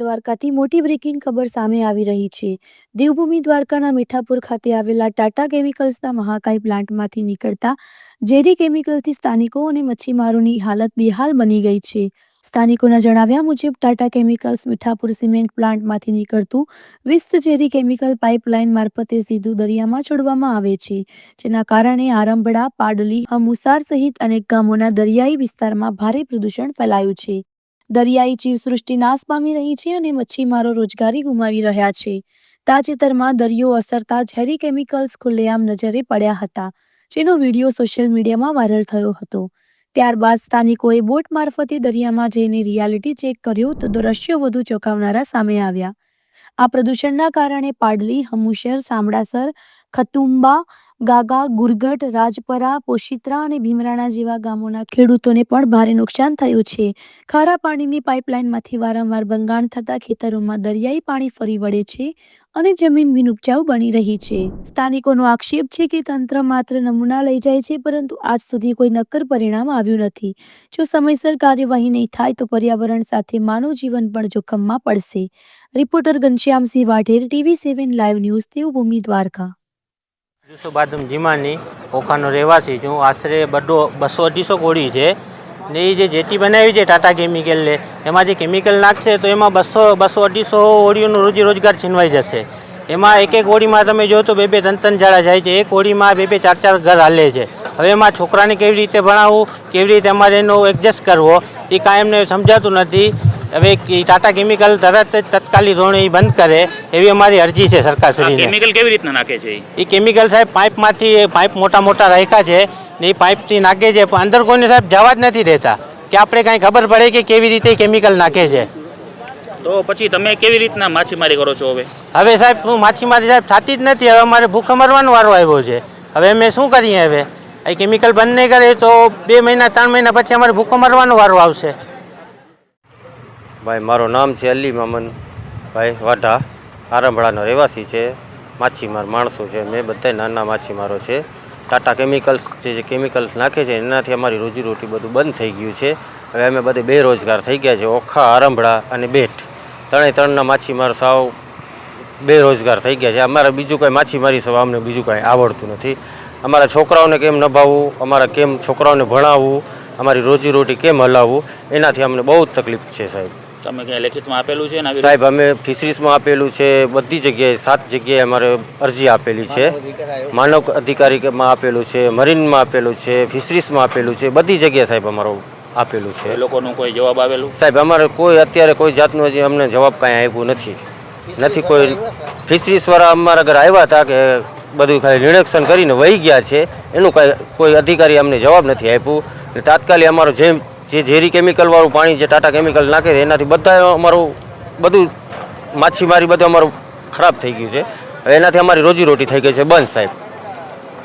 દ્વારકાથી મોટી બ્રેકિંગ ખબર સામે આવી રહી છે. દેવભૂમિ દ્વારકાના મીઠાપુર ખાતે આવેલા ટાટા કેમિકલ્સના મહાકાય પ્લાન્ટમાંથી નીકળતા ઝેરી કેમિકલથી સ્થાનિકો અને મચ્છીમારોની હાલત બેહાલ બની ગઈ છે. સ્થાનિકોના જણાવ્યા મુજબ, ટાટા કેમિકલ્સ મીઠાપુર સિમેન્ટ પ્લાન્ટમાંથી નીકળતું વિસ્ત ઝેરી કેમિકલ પાઇપલાઇન મારફતે સીધું દરિયામાં છોડવામાં આવે છે, જેના કારણે આરંભડા પાડલી, હમુસાર સહિત અનેક ગામોના દરિયાઈ વિસ્તારમાં ભારે પ્રદૂષણ ફેલાયું છે. દરિયાઈ જીવસૃષ્ટિ નાશ પામી રહી છે અને મચ્છીમારો રોજગારી ગુમાવી રહ્યા છે. તાજેતરમાં દરિયો અસરતા ઝેરી કેમિકલ્સ ખુલ્લેઆમ નજરે પડ્યા હતા, જેનો વીડિયો સોશિયલ મીડિયામાં વાયરલ થયો હતો. ત્યારબાદ સ્થાનિકોએ બોટ મારફતે દરિયામાં જઈને રિયાલિટી ચેક કર્યો તો દ્રશ્યો વધુ ચોંકાવનારા સામે આવ્યા. આ પ્રદૂષણના કારણે પાડલી, હમુશેર, સામડાસર, ખતુંબા, ગાગા, ગુરગઢ, રાજપરા, પોશિત્રા અને ભીમરાણા જેવા ગામોના ખેડૂતોને પણ ભારે નુકસાન થયું છે. ખારા પાણીની પાઇપલાઇનમાંથી વારંવાર બંગાણ થતા ખેતરોમાં દરિયાઈ પાણી ફરી વળે છે. અને જમીન બિનઉપજાઉ બની રહી છે. સ્થાનિકોનો આક્ષેપ છે કે તંત્ર માત્ર નમૂના લઈ જાય છે, પરંતુ આજ સુધી કોઈ નક્કર પરિણામ આવ્યું નથી. જો સમયસર કાર્યવાહી નહીં થાય, તો પર્યાવરણ સાથે માનવ જીવન પણ જોખમમાં પડશે. Reporter Ghanshyamsinh Vadher, TV seven live news, Devbhumi, Dwarka. Yusuf Adam Jimani ઓખાનો રહેવાસી છું. આશરે બડો બસો અઢીસો ગોળી છે. ને એ જે જેટી બનાવી છે ટાટા કેમિકલને એમાં જે કેમિકલ નાખશે તો એમાં બસો બસો અઢીસો હોળીઓનો રોજી રોજગાર છીનવાઈ જશે. એમાં એક એક હોળીમાં તમે જો તો બે બે ત્રણ ત્રણ ઝાડા જાય છે. એક હોળીમાં બે બે ચાર ચાર ઘર હાલે છે. હવે એમાં છોકરાને કેવી રીતે ભણાવવું કેવી રીતે અમારે એનો એડજસ્ટ કરવો એ કાંઈ એમને સમજાતું નથી. હવે ટાટા કેમિકલ તરત જ તત્કાલિક ધોરણે એ બંધ કરે એવી અમારી અરજી છે સરકાર સરકારશ્રીને. કેમિકલ કેવી રીતના નાખે છે એ કેમિકલ સાહેબ પાઇપમાંથી એ પાઇપ મોટા મોટા રાખ્યા છે. ને એ પાઇપથી નાખે છે. પણ અંદર કોઈને સાહેબ જવા જ નથી રહેતા કે આપણે કાંઈ ખબર પડે કે કેવી રીતે કેમિકલ નાખે છે. તો પછી તમે કેવી રીતના માછીમારી કરો છો હવે? હવે સાહેબ હું માછીમારી સાહેબ થતી જ નથી. હવે અમારે ભૂખ મરવાનો વારો આવ્યો છે. હવે અમે શું કરીએ હવે? એ કેમિકલ બંધ નહીં કરે તો બે મહિના ત્રણ મહિના પછી અમારે ભૂખો મરવાનો વારો આવશે. ભાઈ મારું નામ છે અલી મામન. ભાઈ વાઢા આરંભળાનો રહેવાસી છે. માછીમાર માણસો છે. મેં બધા નાના માછીમારો છે. ટાટા કેમિકલ્સ જે જે કેમિકલ્સ નાખે છે, એનાથી અમારી રોજીરોટી બધું બંધ થઈ ગયું છે. હવે અમે બધે બેરોજગાર થઈ ગયા છે. ઓખા આરંભડા અને બેટ. ત્રણેય ત્રણના માછીમાર સાવ બેરોજગાર થઈ ગયા છે. અમારે બીજું કાંઈ માછીમારી સવા અમને બીજું કાંઈ આવડતું નથી. અમારા છોકરાઓને કેમ નભાવવું? અમારા કેમ છોકરાઓને ભણાવવું? અમારી રોજીરોટી કેમ હલાવવું? એનાથી અમને બહુ જ તકલીફ છે સાહેબ. તમે ક્યાંય લેખિતમાં આપેલું છે ને આવી સાહેબ અમે ફિશરીઝમાં આપેલું છે બધી જગ્યાએ સાત જગ્યાએ અમારે અરજી આપેલી છે. માનવ અધિકારીમાં આપેલું છે મરીનમાં આપેલું છે ફિશરીઝમાં આપેલું છે બધી જગ્યાએ સાહેબ અમારું આપેલું છે. લોકોનું કોઈ જવાબ આવેલું? સાહેબ અમારે કોઈ અત્યારે કોઈ જાતનું હજી અમને જવાબ કાંઈ આપ્યું નથી. નથી કોઈ ફિશરીઝવાળા અમારા ઘરે આવ્યા હતા કે બધું ખાલી નિરીક્ષણ કરીને વહી ગયા છે. એનું કાંઈ કોઈ અધિકારી અમને જવાબ નથી આપ્યું. તાત્કાલિક અમારું જે જે ઝેરી કેમિકલવાળું પાણી જે ટાટા કેમિકલ નાખે છે, એનાથી બધા અમારું, બધું માછીમારી બધું અમારું ખરાબ થઈ ગયું છે. એનાથી અમારી રોજીરોટી થઈ ગઈ છે બંધ સાહેબ.